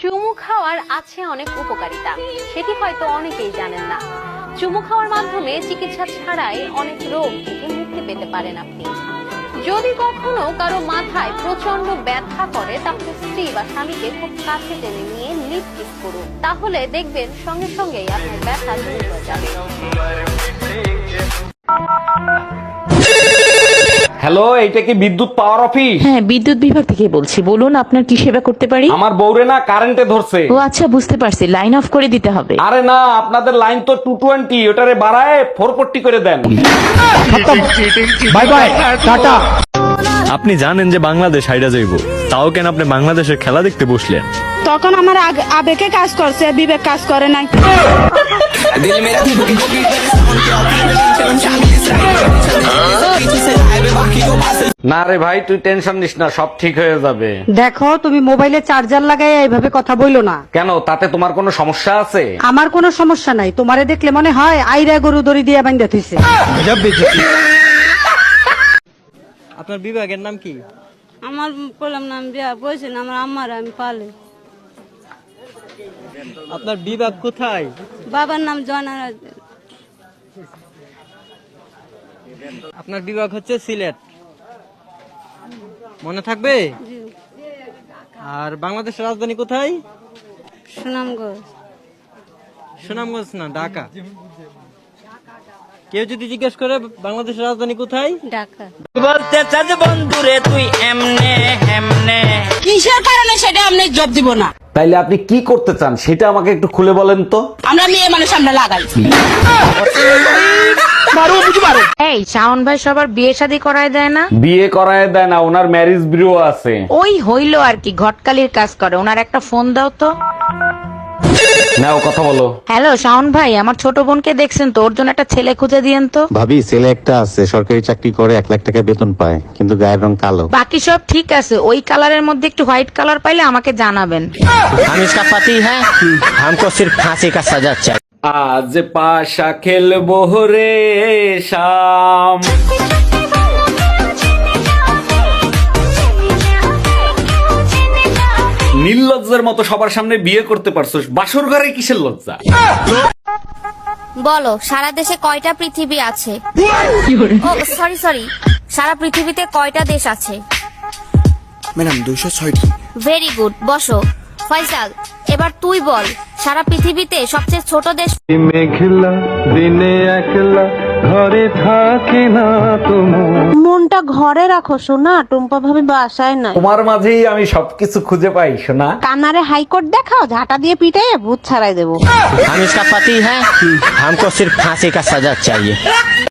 চুমু খাওয়ার আছে অনেক উপকারিতা। সেটি হয়তো অনেকেই জানেন না। চুমু খাওয়ার মাধ্যমে চিকিৎসা ছাড়াই অনেক রোগ থেকে মুক্তি পেতে পারেন আপনি। যদি কখনো কারও মাথায় প্রচণ্ড ব্যথা করে, তাহলে স্ত্রী বা স্বামীকে খুব কাছে টেনে নিয়ে লিপ করুন। তাহলে দেখবেন সঙ্গে সঙ্গেই আপনার ব্যথা দূর হয়ে যাবে। হ্যালো এইটা কি বিদ্যুৎ পাওয়ার অফিস? হ্যাঁ বিদ্যুৎ বিভাগ থেকে বলছি। বলুন আপনার কি সেবা করতে পারি? আমার বউরে না কারেন্টে ধরছে। ও আচ্ছা বুঝতে পারছি। লাইন অফ করে দিতে হবে। আরে না আপনাদের লাইন তো টু টোয়েন্টি ওটারে বাড়ায় ফোর ফোরটি করে দেন। Bye bye tata. আপনি জানেন যে বাংলাদেশ হাইরা যাইব। তাও কেন আপনি বাংলাদেশের খেলা দেখতে বসলেন? তখন আমার আবেগে কাজ করছে বিবেক কাজ করে নাই। না রে ভাই তুই টেনশন নিস না সব ঠিক হয়ে যাবে। দেখো তুমি মোবাইলে চার্জার লাগাই এইভাবে কথা বইলো না। কেন? তাতে তোমার কোনো সমস্যা আছে? আমার কোনো সমস্যা নাই। তোমারে দেখলে মনে হয় আইরা গরু দড়ি দিয়ে বান্ধা থইছে। আপনার বিভাগের নাম কি? আমার বললাম না আমি বিয়া বলছেন আমার আম্মার আমি পালে। আপনার বিভাগ কোথায়? বাবার নাম জয়নারা আপনার বিভাগ হচ্ছে সিলেট। মনে থাকবে? আর বাংলাদেশের রাজধানী কোথায়? সুনামগঞ্জ। সুনামগঞ্জ না ঢাকা। কেউ যদি জিজ্ঞেস করে বাংলাদেশের রাজধানী কোথায়? ঢাকা। বলতে বন্ধুরে তুই এমনে এমনে কিসের কারণে সেটা আপনি জব দিব না? তাইলে আপনি কি করতে চান? সেটা আমাকে একটু খুলে বলেন তো। আমরা মেয়ে মানুষ আমরা লাগাই এই শাওন ভাই সবার বিয়ে শাদি করায় দেয় না? বিয়ে করায় দেয় না ওনার ম্যারেজ আছে। ওই আর কি ঘটকালির কাজ করে। ওনার একটা ফোন দাও তো। কথা বলো। হ্যালো শাওন ভাই আমার ছোট বোনকে দেখছেন তো ওর জন্য একটা ছেলে খুঁজে দিয়েন তো। ভাবি ছেলে একটা আছে সরকারি চাকরি করে এক লাখ টাকা বেতন পায় কিন্তু গায়ের রং কালো। বাকি সব ঠিক আছে ওই কালারের মধ্যে একটু হোয়াইট কালার পাইলে আমাকে জানাবেন। আমি ইসকা হ্যাঁ? হামকো ফাঁসি আজ পাশা খেলব রে শাম। নির্লজ্জের মতো সবার সামনে বিয়ে করতে পারছোস বাসর ঘরে কিসের লজ্জা? বলো সারা দেশে কয়টা পৃথিবী আছে? সরি সরি সারা পৃথিবীতে কয়টা দেশ আছে? ম্যাডাম দুইশো ছয়টি। ভেরি গুড বসো। ফয়সাল এবার তুই বল। সারা পৃথিবীতে সবচেয়ে ছোট দেশ মেঘলা দিনে একলা ঘরে থাকে না তোমার মনটা ঘরে রাখো শোনা টুম্পা ভাবি বাসায় নাই তোমার মাঝেই আমি সবকিছু খুঁজে পাই শোনা কানারে হাইকোর্ট দেখাও ঝাঁটা দিয়ে পিটাই ভূত ছাড়াই দেবো हम इसका पति है हमको सिर्फ फांसी का सजा चाहिए